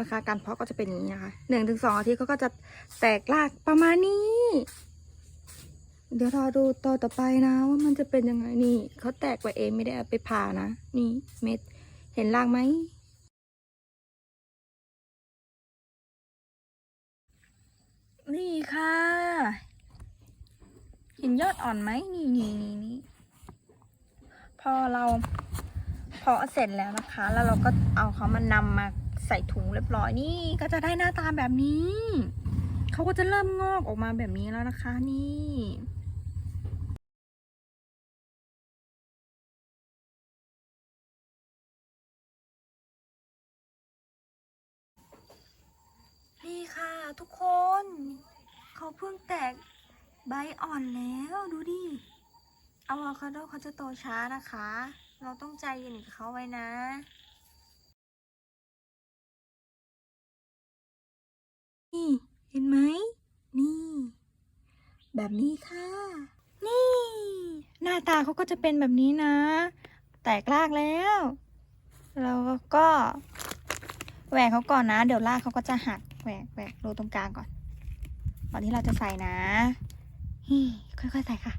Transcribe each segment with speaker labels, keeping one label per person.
Speaker 1: นะคะ การเพาะก็จะเป็นอย่างนี้นะคะหนึ่งถึงสองอาทิตย์เขาก็จะแตกรากประมาณนี้ เดี๋ยวรอดูต่อต่อไปนะ ว่ามันจะเป็นยังไงนี่เขาแตกไปเองไม่ได้เอาไปผ่านะ นี่เม็ดเห็นรากไหมนี่ค่ะ เห็นยอดอ่อนไหมนี่นี่นี่นี่พอเราเพาะเสร็จแล้วนะคะ แล้วเราก็เอาเขามานำมา ใส่ถุงเรียบร้อยนี่ก็จะได้หน้าตาแบบนี้ เขาก็จะเริ่มงอกออกมาแบบนี้แล้วนะคะนี่นี่ค่ะทุกคน เขาเพิ่งแตกใบอ่อนแล้วดูดิอะโวคาโดเขาจะโตช้านะคะ เราต้องใจเย็นกับเขาไว้นะ นี่ เห็นไหม นี่ แบบนี้ค่ะ นี่ หน้าตาเขาก็จะเป็นแบบนี้นะ แตกรากแล้ว เราก็แหวกเขาก่อนนะ เดี๋ยวรากเขาก็จะหักแหวกแหวกรูตรงกลางก่อนก่อนที่เราจะใส่นะค่อยๆใส่ค่ะ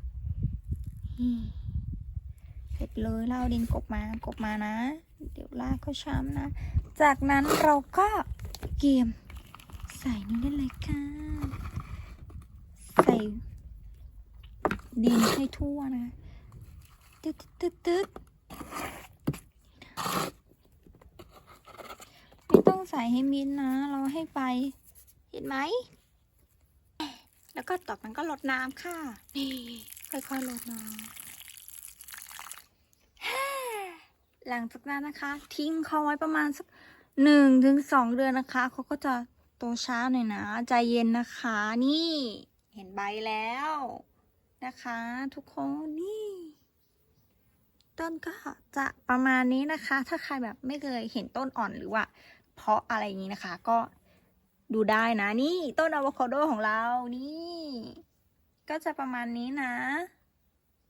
Speaker 1: เสร็จเลยเราเอาดินกบมากบมานะ เดี๋ยวรากเขาช้ำนะ จากนั้นเราก็เกมใส่นี่ได้เลยค่ะ ใส่ ดินให้ทั่วนะตึ๊ดตึ๊ดตึ๊ดไม่ต้องใส่ให้มิดนะ เราให้ไป เห็นไหม แล้วก็ต่อมันก็ลดน้ำค่ะ นี่ ค่อยๆลดน้ำหลังจากนั้นนะคะ ทิ้งเขาไว้ประมาณสักหนึ่งถึงสองเดือนนะคะ เขาก็จะโตช้าหน่อยนะ ใจเย็นนะคะ นี่ เห็นใบแล้ว นะคะทุกคนนี่ต้นก็จะประมาณนี้นะคะ ถ้าใครแบบไม่เคยเห็นต้นอ่อนหรือว่า เพาะอะไรอย่างนี้นะคะ ก็ดูได้นะ นี่ต้นอะโวคาโดของเรานี่ ก็จะประมาณนี้นะ